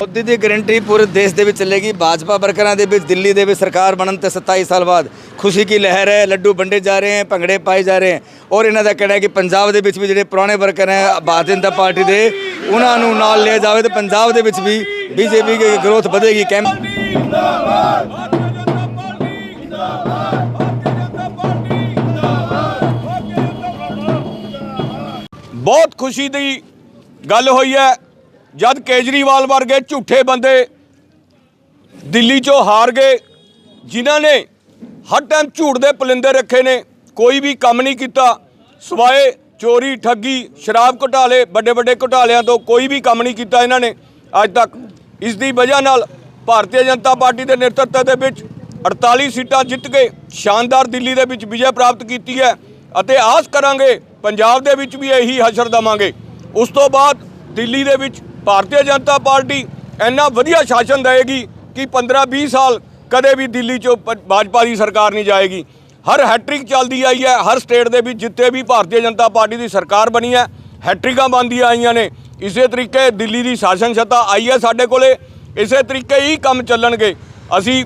ਮੋਦੀ ਦੀ guarantee ਪੂਰੇ ਦੇਸ਼ ਦੇ ਵਿੱਚ ਚੱਲੇਗੀ। ਭਾਜਪਾ ਵਰਕਰਾਂ ਦੇ ਵਿੱਚ, ਦਿੱਲੀ ਦੇ ਵਿੱਚ ਸਰਕਾਰ ਬਣਨ ਤੇ 27 ਸਾਲ ਬਾਅਦ। ਖੁਸ਼ੀ ਕੀ ਲਹਿਰ ਹੈ? ਲੱਡੂ ਵੰਡੇ ਜਾ ਰਹੇ ਹਨ ਭੰਗੜੇ ਪਾਏ ਜਾ ਰਹੇ ਹਨ ਔਰ ਇਹਨਾਂ ਦਾ ਕਹਿਣਾ ਹੈ ਕਿ ਪੰਜਾਬ ਦੇ ਵਿੱਚ ਵੀ ਜਿਹੜੇ ਪੁਰਾਣੇ ਵਰਕਰ ਹੈ, ਭਾਰਤੀ ਜਨਤਾ ਪਾਰਟੀ ਦੇ, ਉਹਨਾਂ ਨੂੰ ਨਾਲ ਲਿਆ ਜਾਵੇ ਤੇ ਪੰਜਾਬ ਦੇ ਵਿੱਚ ਵੀ ਬੀਜੇਪੀ ਦੀ ਗਰੋਥ ਵਧੇਗੀ। ਕੈਂਪ ਬਹੁਤ ਖੁਸ਼ੀ ਦੀ ਗੱਲ ਹੋਈ ਹੈ। ਜਦ ਕੇਜਰੀਵਾਲ ਵਰਗੇ ਝੂਠੇ ਬੰਦੇ ਦਿੱਲੀ 'ਚੋਂ ਹਾਰ ਗਏ, ਜਿਨ੍ਹਾਂ ਨੇ ਹਰ ਟਾਈਮ ਝੂਠ ਦੇ ਪਲਿੰਦੇ ਰੱਖੇ ਨੇ, ਕੋਈ ਵੀ ਕੰਮ ਨਹੀਂ ਕੀਤਾ, ਸਵਾਏ, ਚੋਰੀ, ਠੱਗੀ, ਸ਼ਰਾਬ ਘੁਟਾਲੇ, ਵੱਡੇ ਵੱਡੇ ਘੁਟਾਲਿਆਂ ਤੋਂ ਕੋਈ ਵੀ ਕੰਮ ਨਹੀਂ ਕੀਤਾ ਇਹਨਾਂ ਨੇ, ਅੱਜ ਤੱਕ। ਇਸ ਦੀ ਵਜ੍ਹਾ ਨਾਲ ਭਾਰਤੀ ਜਨਤਾ ਪਾਰਟੀ ਦੇ ਨੇਤਰਤਵ ਦੇ ਵਿੱਚ 48 ਸੀਟਾਂ ਜਿੱਤ ਕੇ ਸ਼ਾਨਦਾਰ ਦਿੱਲੀ ਦੇ ਵਿੱਚ ਵਿਜੇ ਪ੍ਰਾਪਤ ਕੀਤੀ ਹੈ ਅਤੇ ਆਸ ਕਰਾਂਗੇ, ਪੰਜਾਬ ਦੇ ਵਿੱਚ ਵੀ ਇਹੀ ਹਸ਼ਰ ਦਵਾਂਗੇ। ਉਸ ਤੋਂ ਬਾਅਦ ਦਿੱਲੀ ਦੇ ਵਿੱਚ ਭਾਰਤੀ ਜਨਤਾ ਪਾਰਟੀ ਇੰਨਾ ਵਧੀਆ ਸ਼ਾਸਨ ਦੇਵੇਗੀ ਕਿ 15-20 ਸਾਲ ਕਦੇ ਵੀ ਦਿੱਲੀ 'ਚੋਂ ਪ- ਭਾਜਪਾ ਦੀ ਸਰਕਾਰ ਨਹੀਂ ਜਾਏਗੀ। ਹਰ ਹੈਟ੍ਰਿਕ ਚੱਲਦੀ ਆਈ ਹੈ, ਹਰ ਸਟੇਟ ਦੇ ਵਿੱਚ ਜਿੱਥੇ ਵੀ ਭਾਰਤੀ ਜਨਤਾ ਪਾਰਟੀ ਦੀ ਸਰਕਾਰ ਬਣੀ ਹੈ, ਹੈਟ੍ਰਿਕਾਂ ਬਣਦੀਆਂ ਆਈਆਂ ਨੇ। ਇਸੇ ਤਰੀਕੇ ਦਿੱਲੀ ਦੀ ਸ਼ਾਸਨ ਸੱਤਾ ਆਈ ਹੈ ਸਾਡੇ ਕੋਲੇ। ਇਸੇ ਤਰੀਕੇ ਹੀ ਕੰਮ ਚੱਲਣਗੇ। ਅਸੀਂ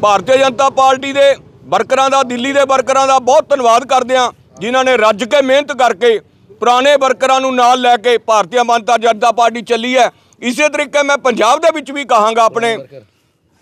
ਭਾਰਤੀ ਜਨਤਾ ਪਾਰਟੀ ਦੇ ਵਰਕਰਾਂ ਦਾ, ਦਿੱਲੀ ਦੇ ਵਰਕਰਾਂ ਦਾ ਬਹੁਤ ਧੰਨਵਾਦ ਕਰਦੇ ਹਾਂ, ਜਿਨ੍ਹਾਂ ਨੇ ਰੱਜ ਕੇ ਮਿਹਨਤ ਕਰਕੇ ਪੁਰਾਣੇ ਵਰਕਰਾਂ ਨੂੰ ਨਾਲ ਲੈ ਕੇ ਭਾਰਤੀ ਜਨਤਾ ਜਨਤਾ ਪਾਰਟੀ ਚੱਲੀ ਹੈ। ਇਸੇ ਤਰੀਕੇ ਮੈਂ ਪੰਜਾਬ ਦੇ ਵਿੱਚ ਵੀ ਕਹਾਂਗਾ ਆਪਣੇ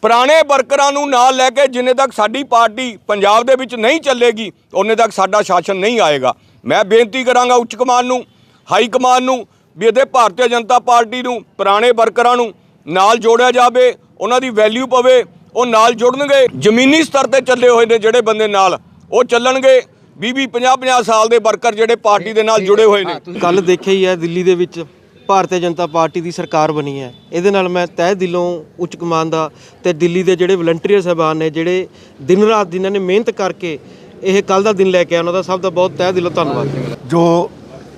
ਪੁਰਾਣੇ ਵਰਕਰਾਂ। ਨੂੰ ਨਾਲ ਲੈ ਕੇ ਜਿੰਨੇ ਤੱਕ ਸਾਡੀ ਪਾਰਟੀ ਪੰਜਾਬ ਦੇ ਵਿੱਚ ਨਹੀਂ ਚੱਲੇਗੀ ਉਹਨੇ ਤੱਕ ਸਾਡਾ ਸ਼ਾਸਨ ਨਹੀਂ ਆਏਗਾ। ਮੈਂ ਬੇਨਤੀ ਕਰਾਂਗਾ ਉੱਚ ਕਮਾਨ ਨੂੰ ਹਾਈ ਕਮਾਨ ਨੂੰ ਵੀ ਇਹਦੇ ਭਾਰਤੀ ਜਨਤਾ ਪਾਰਟੀ ਨੂੰ ਪੁਰਾਣੇ ਵਰਕਰਾਂ ਨੂੰ ਨਾਲ ਜੋੜਿਆ ਜਾਵੇ ਉਹਨਾਂ ਦੀ ਵੈਲਿਊ ਪਵੇ ਉਹ ਨਾਲ ਜੁੜਨਗੇ। ਜ਼ਮੀਨੀ ਸਤਰ ਤੇ ਚੱਲੇ ਹੋਏ ਨੇ ਜਿਹੜੇ ਬੰਦੇ ਨਾਲ ਉਹ ਚੱਲਣਗੇ। 20 20 50 50 ਸਾਲ ਦੇ ਵਰਕਰ ਜਿਹੜੇ ਪਾਰਟੀ ਦੇ ਨਾਲ ਜੁੜੇ ਹੋਏ ਨੇ। ਕੱਲ ਦੇਖਿਆ ਹੀ ਹੈ ਦਿੱਲੀ ਦੇ ਵਿੱਚ ਭਾਰਤੀ ਜਨਤਾ ਪਾਰਟੀ ਦੀ ਸਰਕਾਰ ਬਣੀ ਹੈ। ਇਹਦੇ ਨਾਲ ਮੈਂ ਤਹਿ ਦਿਲੋਂ ਉੱਚ ਕਮਾਨ ਦਾ ਤੇ ਦਿੱਲੀ ਦੇ ਜਿਹੜੇ ਵਲੰਟੀਅਰ ਸਾਹਿਬਾਨ ਨੇ ਜਿਹੜੇ ਦਿਨ ਰਾਤ ਜਿਨ੍ਹਾਂ ਨੇ ਮਿਹਨਤ ਕਰਕੇ ਇਹ ਕੱਲ ਦਾ ਦਿਨ ਲੈ ਕੇ ਉਹਨਾਂ ਦਾ ਸਭ ਦਾ ਬਹੁਤ ਤਹਿ ਦਿਲੋਂ ਧੰਨਵਾਦ। ਜੋ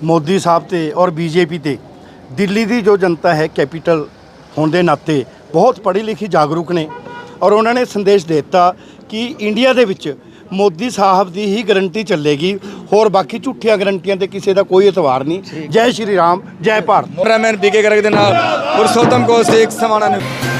ਮੋਦੀ ਸਾਹਿਬ ਤੇ ਔਰ ਬੀਜੇਪੀ ਤੇ ਦਿੱਲੀ ਦੀ ਜੋ ਜਨਤਾ ਹੈ ਕੈਪੀਟਲ ਹੋਣ ਦੇ ਨਾਤੇ ਬਹੁਤ ਪੜ੍ਹੀ ਲਿਖੀ ਜਾਗਰੂਕ ਨੇ ਔਰ ਉਹਨਾਂ ਨੇ ਸੰਦੇਸ਼ ਦੇ ਦਿੱਤਾ ਕਿ ਇੰਡੀਆ ਦੇ ਵਿੱਚ ਮੋਦੀ ਸਾਹਿਬ ਦੀ ਹੀ ਗਰੰਟੀ ਚੱਲੇਗੀ। ਹੋਰ ਬਾਕੀ ਝੂਠੀਆਂ ਗਰੰਟੀਆਂ ਤੇ ਕਿਸੇ ਦਾ ਕੋਈ ਇਤਬਾਰ ਨਹੀਂ। ਜੈ ਸ਼੍ਰੀ ਰਾਮ ਜੈ ਭਾਰਤ। ਕੈਮਰਾਮੈਨ ਬੀਕੇ ਗਰਗ ਦੇ ਨਾਲ ਪੁਰਸ਼ੋਤਮ ਕੋਸ਼ਿਕ ਸਮਾਣਾ ਨਿਊਜ਼।